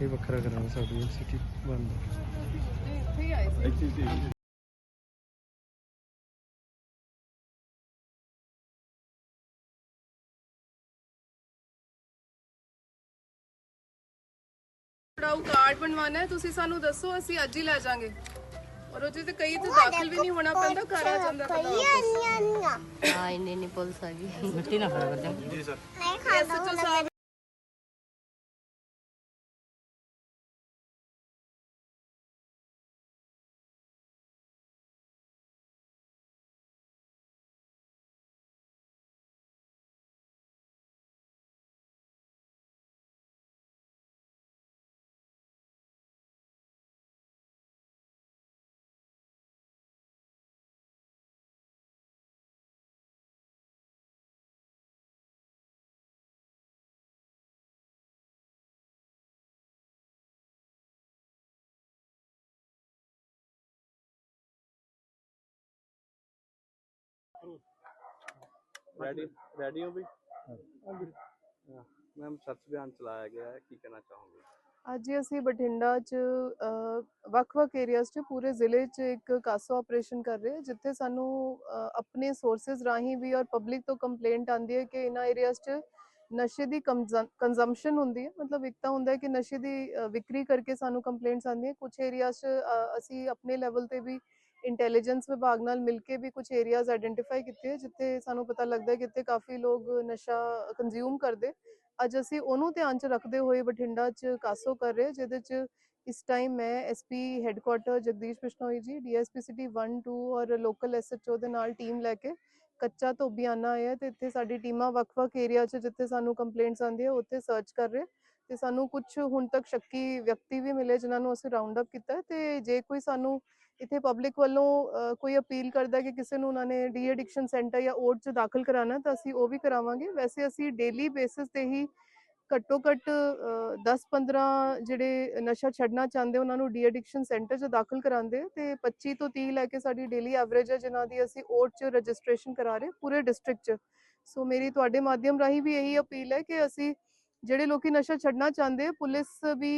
ਇਹ ਵੱਖਰਾ ਕਰਾਂਗੇ ਸਾਡੀ ਯੂਨੀਵਰਸਿਟੀ ਬੰਦ। ਇੱਥੇ ਹੀ ਆਏ ਸੀ ਪੜਾਉ ਕਾਰਡ ਬਣਵਾਉਣਾ ਹੈ ਤੁਸੀਂ ਸਾਨੂੰ ਦੱਸੋ ਅਸੀਂ ਅੱਜ ਹੀ ਲੈ ਜਾਾਂਗੇ ਔਰ ਉਹਦੇ ਤੇ ਕਈ ਤੇ ਦਾਖਲ ਵੀ ਨਹੀਂ ਹੋਣਾ ਪੈਂਦਾ ਘਰ ਆ ਜਾਂਦਾ ਵਾਪਸ। ਹਾਂ ਇੰਨੀ ਨਹੀਂ ਪੁਲਿਸ ਆ ਗਈ। ਮਿੱਟੀ ਨਾ ਫੜਾ ਕਰ ਐਸਐਚਓ ਸਾਹਿਬ ਰੈਡੀ ਰੈਡੀ ਹੋ ਵੀ? ਮੈਮ ਸਰਚ ਅਭਿਆਨ ਚਲਾਇਆ ਗਿਆ ਹੈ ਕੀ ਕਹਿਣਾ ਚਾਹੋਗੇ? ਅੱਜ ਅਸੀਂ ਬਠਿੰਡਾ 'ਚ ਵੱਖ-ਵੱਖ ਏਰੀਆਜ਼ 'ਚ ਪੂਰੇ ਜ਼ਿਲ੍ਹੇ 'ਚ ਇੱਕ ਕਾਸਾ ਆਪਰੇਸ਼ਨ ਕਰ ਰਹੇ ਹਾਂ ਜਿੱਥੇ ਸਾਨੂੰ ਆਪਣੇ ਸੋਰਸਸ ਰਾਹੀਂ ਵੀ ਔਰ ਪਬਲਿਕ ਤੋਂ ਕੰਪਲੇਂਟ ਆਉਂਦੀ ਹੈ ਕਿ ਇਹਨਾਂ ਏਰੀਆਜ਼ 'ਚ ਨਸ਼ੇ ਦੀ ਕੰਜ਼ੰਪਸ਼ਨ ਹੁੰਦੀ ਹੈ। ਮਤਲਬ ਇੱਕ ਤਾਂ ਹੁੰਦਾ ਹੈ ਕਿ ਨਸ਼ੇ ਦੀ ਵਿਕਰੀ ਕਰਕੇ ਸਾਨੂੰ ਕੰਪਲੇਂਟਸ ਆਉਂਦੀਆਂ। ਕੁਝ ਏਰੀਆਜ਼ 'ਚ ਅਸੀਂ ਆਪਣੇ ਲੈਵਲ ਤੇ ਵੀ ਇੰਟੈਲੀਜੈਂਸ ਵਿਭਾਗ ਨਾਲ ਮਿਲ ਕੇ ਵੀ ਕੁਝ ਏਰੀਆਜ਼ ਆਇਡੈਂਟੀਫਾਈ ਕੀਤੇ ਜਿੱਥੇ ਸਾਨੂੰ ਪਤਾ ਲੱਗਦਾ ਹੈ ਕਿ ਇੱਥੇ ਕਾਫੀ ਲੋਕ ਨਸ਼ਾ ਕੰਜ਼ਿਊਮ ਕਰਦੇ। ਅੱਜ ਅਸੀਂ ਉਹਨੂੰ ਧਿਆਨ 'ਚ ਰੱਖਦੇ ਹੋਏ ਬਠਿੰਡਾ 'ਚ ਕਾਸੋ ਕਰ ਰਹੇ ਜਿਹਦੇ 'ਚ ਇਸ ਟਾਈਮ ਮੈਂ ਐਸਪੀ ਹੈੱਡਕੁਆਟਰ ਜਗਦੀਸ਼ ਬਿਸ਼ਨੋਈ ਜੀ ਡੀਐਸਪੀ ਸਿਟੀ 1 2 ਔਰ ਲੋਕਲ ਐਸਐਚਓ ਦੇ ਨਾਲ ਟੀਮ ਲੈ ਕੇ ਕੱਚਾ ਧੋਬੀਆਨਾ ਆਇਆ ਤੇ ਇੱਥੇ ਸਾਡੀ ਟੀਮਾਂ ਵੱਖ-ਵੱਖ ਏਰੀਆ 'ਚ ਜਿੱਥੇ ਸਾਨੂੰ ਕੰਪਲੇਂਟਸ ਆਉਂਦੀਆਂ ਉੱਥੇ ਸਰਚ ਕਰ ਰਹੇ ਤੇ ਸਾਨੂੰ ਕੁਝ ਹੁਣ ਤੱਕ ਸ਼ੱਕੀ ਵਿਅਕਤੀ ਵੀ ਮਿਲੇ, ਜਿਨ੍ਹਾਂ ਨੂੰ ਅਸੀਂ ਰਾਉਂਡ ਅਪ ਕੀਤਾ ਤੇ ਜੇ ਕੋਈ ਸਾਨੂੰ ਇੱਥੇ ਪਬਲਿਕ ਵੱਲੋਂ ਕੋਈ ਅਪੀਲ ਕਰਦਾ ਕਿ ਕਿਸੇ ਨੂੰ ਉਹਨਾਂ ਨੇ ਡੀ ਐਡਿਕਸ਼ਨ ਸੈਂਟਰ ਜਾਂ ਓਟ 'ਚ ਦਾਖਲ ਕਰਾਉਣਾ, ਤਾਂ ਅਸੀਂ ਉਹ ਵੀ ਕਰਾਵਾਂਗੇ। ਵੈਸੇ ਅਸੀਂ ਡੇਲੀ ਬੇਸਿਸ ਤੇ ਹੀ ਘੱਟੋ ਘੱਟ 10-15 ਜਿਹੜੇ ਨਸ਼ਾ ਛੱਡਣਾ ਚਾਹੁੰਦੇ, ਉਹਨਾਂ ਨੂੰ ਡੀ ਐਡਿਕਸ਼ਨ ਸੈਂਟਰ 'ਚ ਦਾਖਲ ਕਰਾਉਂਦੇ ਆ ਤੇ 25 ਤੋਂ 30 ਲੈ ਕੇ ਸਾਡੀ ਡੇਲੀ ਐਵਰੇਜ ਹੈ ਜਿਨ੍ਹਾਂ ਦੀ ਅਸੀਂ ਓਟ 'ਚ ਰਜਿਸਟ੍ਰੇਸ਼ਨ ਕਰਾ ਰਹੇ ਪੂਰੇ ਡਿਸਟ੍ਰਿਕਟ 'ਚ। ਸੋ ਮੇਰੀ ਤੁਹਾਡੇ ਮਾਧਿਅਮ ਰਾਹੀਂ ਵੀ ਇਹੀ ਅਪੀਲ ਹੈ ਕਿ ਅਸੀਂ ਜਿਹੜੇ ਲੋਕੀ ਨਸ਼ਾ ਛੱਡਣਾ ਚਾਹੁੰਦੇ ਆ ਪੁਲਿਸ ਵੀ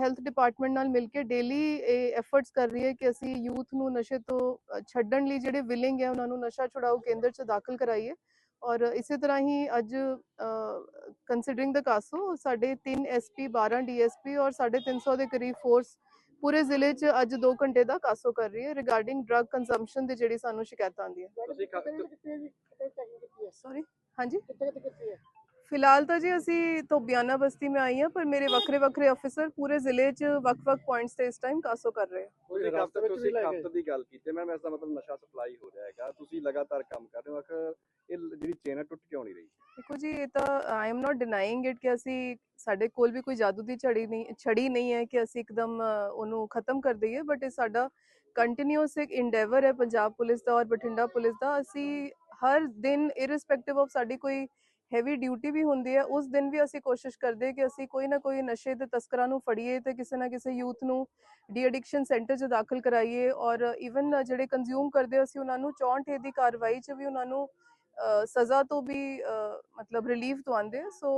ਹੈਲਥ ਡਿਪਾਰਟਮੈਂਟ ਨਾਲ ਮਿਲ ਕੇ ਡੇਲੀ ਐਫਰਟਸ ਕਰ ਰਹੀ ਹੈ ਕਿ ਅਸੀਂ ਯੂਥ ਨੂੰ ਨਸ਼ੇ ਤੋਂ ਛੱਡਣ ਲਈ ਜਿਹੜੇ ਵਿਲਿੰਗ ਹੈ ਉਹਨਾਂ ਨੂੰ ਨਸ਼ਾ ਛੁਡਾਊ ਕੇਂਦਰ 'ਚ ਦਾਖਲ ਕਰਾਈਏ ਔਰ ਇਸੇ ਤਰ੍ਹਾਂ ਹੀ ਅੱਜ ਕੰਸੀਡਰਿੰਗ ਦ ਕਾਸੋ ਸਾਡੇ 3 ਐਸਪੀ 12 ਡੀਐਸਪੀ ਔਰ 350 ਦੇ ਕਰੀਬ ਫੋਰਸ ਪੂਰੇ ਜ਼ਿਲ੍ਹੇ 'ਚ ਅੱਜ 2 ਘੰਟੇ ਦਾ ਕਾਸੋ ਕਰ ਰਹੀ ਹੈ ਰਿਗਾਰਡਿੰਗ ਡਰੱਗ ਕੰਜ਼ੰਪਸ਼ਨ ਦੇ ਜਿਹੜੀ ਸਾਨੂੰ ਸ਼ਿਕਾਇਤਾਂ ਆਉਂਦੀਆਂ ਤੁਸੀਂ ਖ- ਸੌਰੀ ਹਾਂਜੀ ਫਿਲਹਾਲ ਤਾਂ ਜੀ ਅਸੀਂ ਤੋਬਿਆਨਾ ਬਸਤੀ ਮੈਂ ਆਈ ਹਾਂ ਪਰ ਮੇਰੇ ਵੱਖਰੇ ਵੱਖਰੇ ਅਫਸਰ ਪੂਰੇ ਜ਼ਿਲ੍ਹੇ 'ਚ ਵੱਖ-ਵੱਖ ਪੁਆਇੰਟਸ ਤੇ ਇਸ ਟਾਈਮ ਕਾਸੋ ਕਰ ਰਹੇ ਆ। ਕੋਈ ਰਸਤੇ ਵਿੱਚ ਤੁਸੀਂ ਕਾਫਤ ਦੀ ਗੱਲ ਕੀਤੀ ਮੈਂ ਇਸ ਦਾ ਮਤਲਬ ਨਸ਼ਾ ਸਪਲਾਈ ਹੋ ਰਿਹਾ ਤੁਸੀਂ ਲਗਾਤਾਰ ਕੰਮ ਕਰ ਰਹੇ ਹੋ ਆਖਰ ਇਹ ਜਿਹੜੀ ਚੇਨ ਟੁੱਟ ਕਿਉਂ ਨਹੀਂ ਰਹੀ? ਦੇਖੋ ਜੀ ਇਹ ਤਾਂ ਆਈ ਐਮ ਨਾਟ ਡਿਨਾਈਂਗ ਇਟ ਕਿ ਅਸੀਂ ਸਾਡੇ ਕੋਲ ਵੀ ਕੋਈ ਜਾਦੂ ਦੀ ਛੜੀ ਨਹੀਂ ਛੜੀ ਨਹੀਂ ਹੈ ਕਿ ਅਸੀਂ ਇੱਕਦਮ ਉਹਨੂੰ ਖਤਮ ਕਰ ਦਈਏ ਬਟ ਇਹ ਸਾਡਾ ਕੰਟੀਨਿਊਸ ਇੱਕ ਇੰਡੈਵਰ ਹੈ ਪੰਜਾਬ ਪੁਲਿਸ ਦਾ ਔਰ ਬਠਿੰਡਾ ਪੁਲਿਸ ਦਾ। ਅਸੀਂ ਹਰ ਦਿਨ ਇਰਰਿਸਪੈਕਟਿਵ ਆਫ ਸਾਡੀ ਕੋਈ ਹੈਵੀ ਡਿਊਟੀ ਵੀ ਹੁੰਦੀ ਹੈ ਉਸ ਦਿਨ ਵੀ ਅਸੀਂ ਕੋਸ਼ਿਸ਼ ਕਰਦੇ ਕਿ ਅਸੀਂ ਕੋਈ ਨਾ ਕੋਈ ਨਸ਼ੇ ਦੇ ਤਸਕਰਾਂ ਨੂੰ ਫੜੀਏ ਤੇ ਕਿਸੇ ਨਾ ਕਿਸੇ ਯੂਥ ਨੂੰ ਡੀ ਐਡਿਕਸ਼ਨ ਸੈਂਟਰ 'ਚ ਦਾਖਲ ਕਰਾਈਏ ਔਰ ਇਵਨ ਜਿਹੜੇ ਕੰਜ਼ਿਊਮ ਕਰਦੇ ਅਸੀਂ ਉਹਨਾਂ ਨੂੰ 64 ਦੀ ਕਾਰਵਾਈ 'ਚ ਵੀ ਉਹਨਾਂ ਨੂੰ ਅ, ਸਜ਼ਾ ਤੋਂ ਵੀ ਅ, ਮਤਲਬ ਰਿਲੀਫ ਦਵਾਉਂਦੇ ਆ so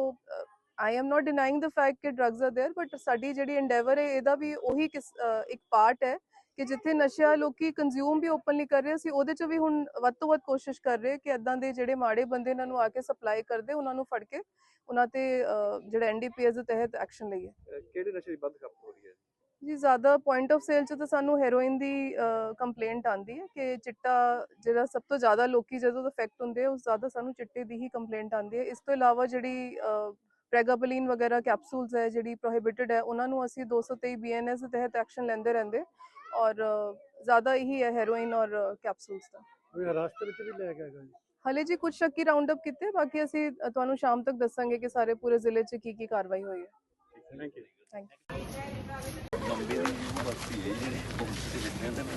I am not denying the fact ਕਿ ਡਰੱਗਸ ਆਰ देयर ਬਟ ਸਾਡੀ ਜਿਹੜੀ ਐਂਡੇਵਰ ਹੈ ਇਹਦਾ ਵੀ ਉਹੀ ਕਿਸ- ਅ, ਇੱਕ ਪਾਰਟ ਹੈ ਕਿ ਜਿੱਥੇ ਨਸ਼ਾ ਲੋਕੀ ਕੰਜ਼ਿਊਮ ਵੀ ਓਪਨਲੀ ਕਰ ਰਹੇ ਸੀ ਉਹਦੇ 'ਚ ਵੀ ਹੁਣ ਵੱਧ ਤੋਂ ਵੱਧ ਕੋਸ਼ਿਸ਼ ਕਰ ਰਹੇ ਕਿ ਇਦਾਂ ਦੇ ਜਿਹੜੇ ਮਾੜੇ ਬੰਦੇ ਇਹਨਾਂ ਨੂੰ ਆ ਕੇ ਸਪਲਾਈ ਕਰਦੇ ਉਹਨਾਂ ਨੂੰ ਫੜ ਕੇ ਉਹਨਾਂ ਤੇ ਜਿਹੜਾ ਐਨਡੀਪੀਐਸ ਦੇ ਤਹਿਤ ਐਕਸ਼ਨ ਲਈਏ। ਕਿਹੜੇ ਨਸ਼ੇ ਦੀ ਵੱਧ ਖਪਤ ਹੋ ਰਹੀ ਹੈ? ਜੀ ਜ਼ਿਆਦਾ ਪੁਆਇੰਟ ਆਫ ਸੇਲ 'ਚ ਤਾਂ ਸਾਨੂੰ ਹੈਰੋਇਨ ਦੀ ਕੰਪਲੇਂਟ ਆਂਦੀ ਹੈ ਕਿ ਚਿੱਟਾ ਜਿਹੜਾ ਸਭ ਤੋਂ ਜ਼ਿਆਦਾ ਲੋਕੀ ਜਦੋਂ ਅਫੈਕਟ ਹੁੰਦੇ ਆ ਉਸ ਜ਼ਿਆਦਾ ਸਾਨੂੰ ਚਿੱਟੇ ਦੀ ਹੀ ਕੰਪਲੇਂਟ ਆਂਦੀ ਹੈ। ਇਸ ਤੋਂ ਇਲਾਵਾ ਜਿਹੜੀ ਪ੍ਰੈਗਾਬਲਿਨ ਵਗੈਰਾ ਕੈਪਸੂਲਸ ਹੈ ਜਿਹੜੀ ਪ੍ਰੋਹਿਬਿਟਡ ਹੈ ਉਹਨਾਂ ਨੂੰ ਅਸੀਂ 223 ਬੀਐਨਐਸ ਦੇ ਤਹਿਤ ਐਕਸ਼ਨ ਲੈਂਦੇ ਰਹਿੰਦੇ ਔਰ ਜ਼ਿਆਦਾ ਇਹੀ ਹੈ ਹੈਰੋਇਨ ਔਰ ਕੈਪਸੂਲਸ ਦਾ। ਰਾਸ਼ਟਰ ਵਿੱਚ ਵੀ ਲੈ ਗਿਆ ਜੀ ਹਲੇ ਜੀ ਕੁਝ ਸ਼ੱਕੀ ਰਾਉਂਡ ਅਪ ਕੀਤੇ ਬਾਕੀ ਅਸੀਂ ਤੁਹਾਨੂੰ ਸ਼ਾਮ ਤੱਕ ਦੱਸਾਂਗੇ ਕਿ ਸਾਰੇ ਪੂਰੇ ਜ਼ਿਲ੍ਹੇ 'ਚ ਕੀ ਕੀ ਕਾਰਵਾਈ ਹੋਈ ਹੈ। Thank you thank you Bombay the university ਹੈ ਜਿਹੜੀ ਕੰਪਿਊਟਰ ਵਿੱਚ ਹੈ ਤੇ ਮੈਂ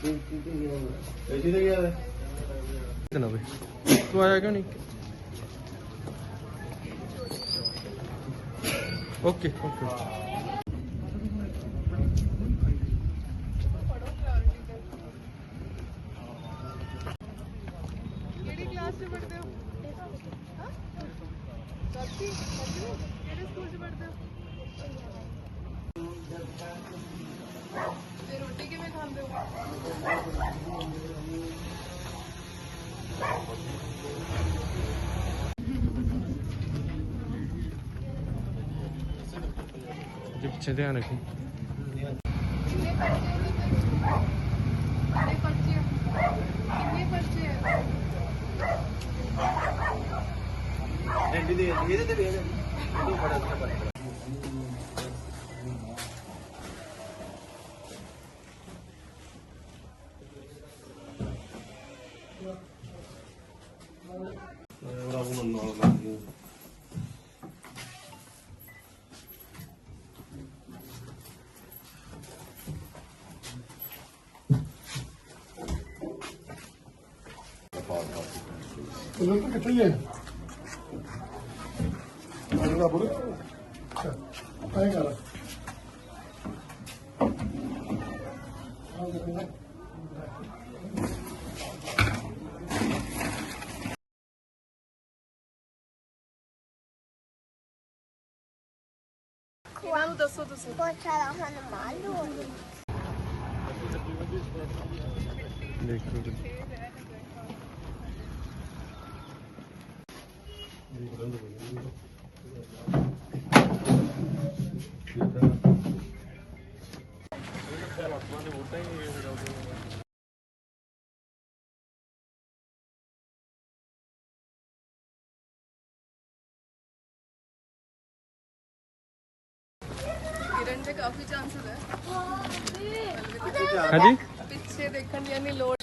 ਐਸੀ ਤੇ ਗਿਆ ਕਿਤਨਾ ਵੇ ਤੂੰ ਆਇਆ ਕਿਉਂ ਨਹੀਂ? Okay okay. ਕਿਹੜੀ ਕਲਾਸ 'ਚ ਪੜ੍ਹਦੇ ਹੋ? ਹਾਂ ਸੱਚੀ ਕਿਹੜੇ ਸਕੂਲ 'ਚ ਪੜ੍ਹਦੇ ਹੋ? ਤੇ ਰੋਟੀ ਕਿਵੇਂ ਖਾਂਦੇ ਹੋ जी पीछे ध्यान रखी ਕਿੰਨੇ ਪਰਚੇ ਨੇ ਕਿੰਨੇ ਪਰਚੇ ਕਿੰਨੇ ਪਰਚੇ ਹੈ ਉਹਨਾਂ ਤਾਂ ਕਿੱਥੇ ਹੈ ਅਗਲਾ ਬੋਲ ਆਏ ਕਰ ਇਹਨਾਂ ਨੂੰ ਦੱਸੋ ਤੁਸੀਂ Poczęłam malu. देखो ਕਿਰਨ ਦੇ ਕਾਫੀ ਚਾਂਸਸ ਹੈ हाँ जी ਪਿੱਛੇ ਦੇਖਣ ਦੀ ਨਹੀਂ ਲੋੜ